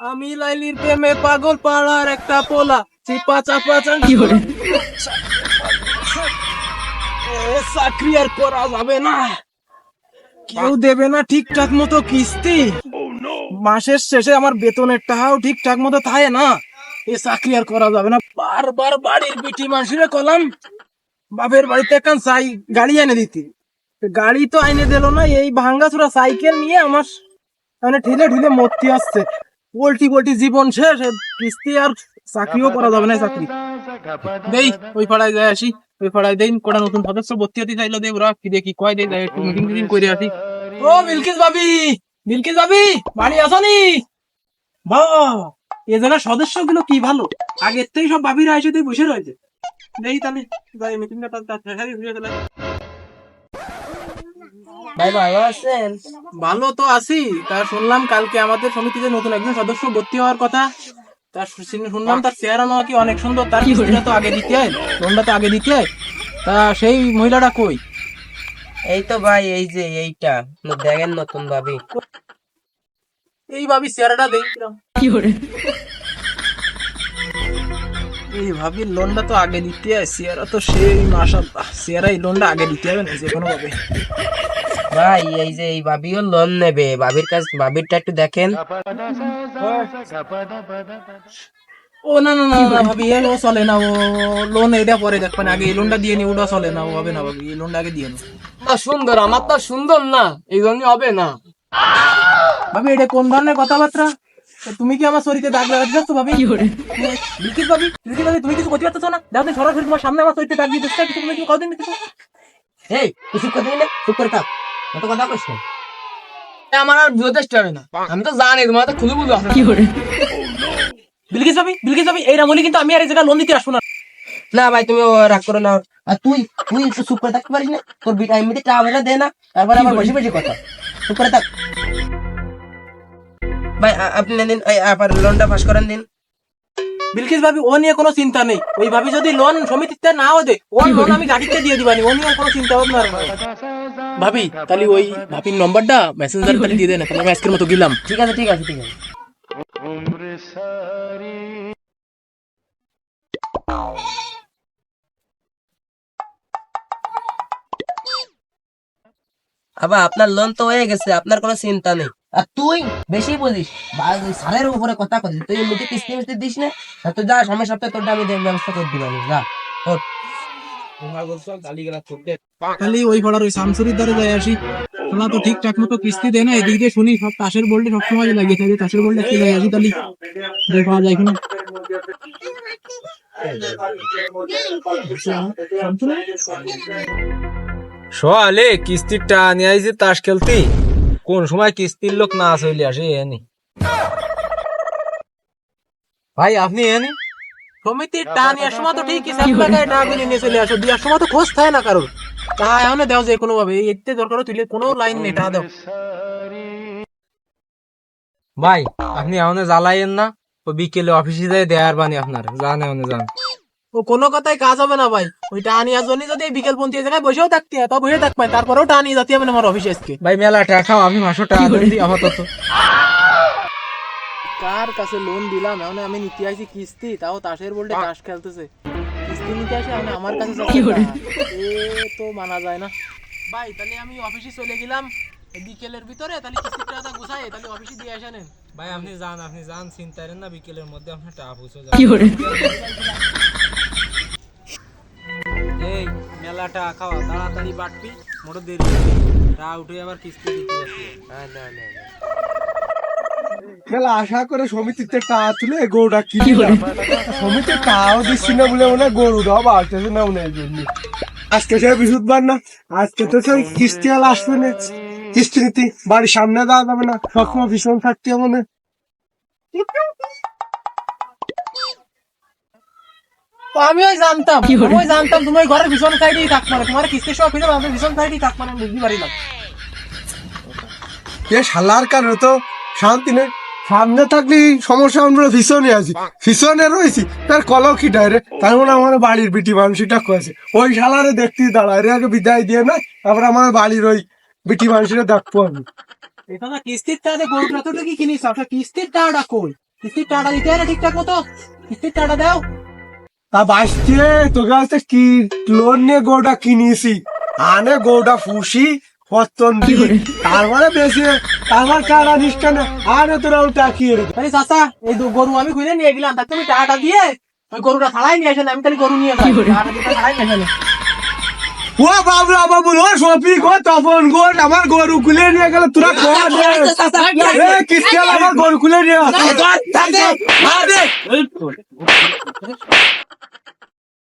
আমি লাইলির প্রেমে পাগল পাড়ার একটা পোলা। চিপা চাপা কি করে চাকরি আর করা যাবে না। কেউ দেবে না ঠিকঠাক মতো কিস্তি। মাসের শেষে আমার বেতনের টাকাও ঠিকঠাক মতো থাকে না। এ চাকরি আর করা যাবে না। বারবার বাড়ির বিটি মানুষের কলাম বাপের বাড়িতে একখান সাই গাড়ি এনে দিতি। গাড়ি তো আইনে দিল না এই ভাঙ্গা সাইকেল নিয়ে আমার মানে ঠেলে ঠেলে মরতে আসছে। পোল্টি পোল্টি জীবন শেষ কিস্তি আর চাকরিও করা যাবে না চাকরি। দেই, ওই পাড়ায় যাই আসি, ওই পাড়ায় দেই, কোটা নতুন সদস্য ভর্তি হতে চাইলো দেই ওরা, কি দেখি, কয় দেই, যাই একটু মিটিং টিটিং করে আসি। ও বিলকিস ভাবি বিলকিস ভাবি, বাড়ি আসনি? বা এ সদস্যগুলো কি ভালো। আগের থেকেই সব ভাবিরা এসে দিয়ে বসে রয়েছে। দেই তাহলে মিটিংটা তাড়াতাড়ি হয়ে গেল। ভাই ভালো আছেন? ভালো তো আছি। তা শুনলাম কালকে আমাদের সমিতিতে নতুন একজন সদস্য ভর্তি হওয়ার কথা তা শুনলাম তার চেহারা নাকি অনেক সুন্দর তার কিস্তিটা তো আগে দিতে হয় লোনটা তো আগে দিতে হয়। তা সেই মহিলাটা কই? এই তো ভাই এই যে এইটা দেখেন নতুন ভাবি। এই ভাবি চেহারাটা দেই কি করে এই ভাবি লোনটা তো আগে দিতে হয় চেহারা তো সেই মাসা চেহারা এই লোনটা আগে দিতে হবে না যে কোনো ভাবে। ভাই এই যে এই ভাবিও লোন নেবে। ভাবির কাছে ভাবিরটা একটু দেখেন। ও না না না না ভাবি এ চলে না ও লোন এটা পরে দেখবেন। আগে এই লোনটা দিয়ে নি ওটা চলে না ও হবে না ভাবি এই লোনটা আগে দিয়ে নি। না সুন্দর আমার তো সুন্দর না এই জন্য হবে না। ভাবি এটা কোন ধরনের কথাবার্তা? তুমি কি আমার শরীরে দাগ লাগাতে যাচ্ছ ভাবি? বিলকিস ভাবি বিলকিস ভাবি তুমি কিছু করতে পারতেছো না? দেখো তুমি সরাসরি তোমার সামনে আমার শরীরে দাগ দিয়ে দিচ্ছে কিছু তুমি কিছু কদিন দিতেছো এই তুই চুপ করে দিলে চুপ করে থাক। কত কথা কইস আমার আর যথেষ্ট হবে না। আমি তো জানি তোমার তো খুলে বুঝো বিলকিস ভাবি বিলকিস ভাবি এই রামলি কিন্তু আমি আর এই জায়গায় লোন দিতে আসব না। না ভাই তুমি রাগ করো না। আর তুই তুই একটু চুপ করে থাকতে পারিস না? তোর বিটা এমনিতে টাকা দে না তারপরে আবার বেশি বেশি কথা। চুপ করে থাক। ভাই আপনি দিন এই আবার লোনটা পাস করেন দিন বিলকিস ভাবি ও নিয়ে কোনো চিন্তা নেই। ওই ভাবি যদি লোন সমিতিতে না হতে ও লোন আমি গাড়িতে দিয়ে দিবানি ও নিয়ে কোনো চিন্তা ভাবনা। ভাবি তাহলে ওই ভাবির নম্বরটা মেসেঞ্জার তাহলে দিয়ে দেন তাহলে আমি আজকের মতো গেলাম। ঠিক আছে ঠিক আছে ঠিক আছে। আবার আপনার লোন তো হয়ে গেছে আপনার কোনো চিন্তা নেই। আর তুই বেশি বুঝিস বা- সারের উপরে কথা কছিস তুই এমনিতে কিস্তি মিস্তি দিস না? তুই যা সামনের সপ্তাহে তোর আমি ব্যবস্থা করে দিবানি যা। খালি ওই পাড়ার ওই শামসুরির দ্বারা যাই আসি। তো ঠিকঠাক মতো কিস্তি দেয় না এদিক দিয়ে শুনি সব তাসের বলটে সবসময় লাগিয়ে থাকে তাসের বলটে একটু যাই আসি তাহলে। দেখে যায় সোয়ালে কিস্তির টাকা নিয়ে আইছে তাস খেলতি। কোন সময় কিস্তির লোক না চলে আসে এনি ভাই আপনি এনি সমিতির নেওয়ার সময় তো ঠিকই সব টাকা গুনে নিয়ে চলে আসো দেওয়ার সময় তো খোঁজ থাকে না কারোর। টাকা এখন দেও যে কোনো ভাবে এতে দরকার তুলে কোনো লাইন নেই দাও। ভাই আপনি এমন জ্বালাইয়েন না ও বিকেলে অফিসে যাই দেয়ার বানি আপনার। জান এমন যান। ও কোনো কথাই কাজ হবে না ভাই। ওই টাকা নেওয়ার জন্য যদি বিকেল পন্থী জায়গায় বসেও থাকতে হয় তা বসে থাকবে তারপরেও টাকা নিয়ে যেতে হবে আমার অফিসে আজকে ভাই মেলা টাকা খাও আমি মাসো টাকা দিই আপাতত। কার কাছে লোন দিলাম? এখন আমি নিতে আইছি কিস্তি তাও তাসের বলতে তাস খেলতেছে। কিস্তি নিতে আসে এখন আমার কাছে কি করে এ তো মানা যায় না। ভাই তাহলে আমি অফিসে চলে গেলাম। বিকেলের ভিতরে তাহলে কিস্তির টাকা গুছাই তাহলে অফিসে দিয়ে আসেন। ভাই আপনি যান আপনি যান চিন্তা করেন না বিকেলের মধ্যে আপনার টাকা পৌঁছে যাবে এই মেলা খাওয়া তাড়াতাড়ি বাটবি মোটর দেরি। টাকা উঠে আবার কিস্তি দিতে যাচ্ছে। খেলা আশা করে সমিতিতে টাকা তুলে গরুটা কিনে সমিতি টাকাও দিচ্ছি না বলে মনে হয় গরুটাও বাড়তেছে না মনে হয়। আজকে সে বৃহস্পতিবার না আজকে তো সেই কিস্তি আলা আসবে না। কিস্তি নীতি বাড়ির সামনে দেওয়া যাবে না। সবসময় ভীষণ থাকতে হবে মনে তো আমি ওই জানতাম ওই জানতাম তুমি ওই ঘরের ভীষণ সাইডেই থাক মানে তোমার কিস্তির সব আমি ভীষণ সাইডেই থাক মানে বুঝতে পারিলাম এ শালার কারণে তো শান্তি নেই। সামনে থাকলে সমস্যা আমরা ভীষণই আছি। ভীষণে রয়েছি। তার কলও কি ডাইরে তার মানে আমার বাড়ির বিটি মানুষটা কয়েছে। ওই শালারে দেখতে দাঁড়ায় রে আগে বিদায় দিয়ে না তারপর আমার বাড়ির ওই বিটি মানুষটা দেখব আমি। এটা কিস্তির টাকা কি কিনিস? আপনার কিস্তির টাকাটা কই? কিস্তির টাকাটা দিতে ঠিকঠাক মতো? কিস্তির টাকাটা দাও। তা বাসছে তোকে কাছে কি লোন নিয়ে গরুটা কিনেছি? আনে গোটা ফুসি পত্তন তারপরে বেশি তারপর কারা নিষ্ঠা না আনে তোরা টাকিয়ে কি আরে চাচা এই গরু আমি খুঁজে নিয়ে গেলাম। তা তুমি টাকাটা দিয়ে ওই গরুটা ছাড়াই নিয়ে আসলে আমি তাহলে গরু নিয়ে আসলাম টাকাটা দিয়ে ছাড়াই নিয়ে আসেন ও বাবলা বাবুল ও শফিক গো তপন গো আমার গরু খুলে নিয়ে গেল তোরা কয়া দে এ আমার গরু খুলে নিয়ে আস।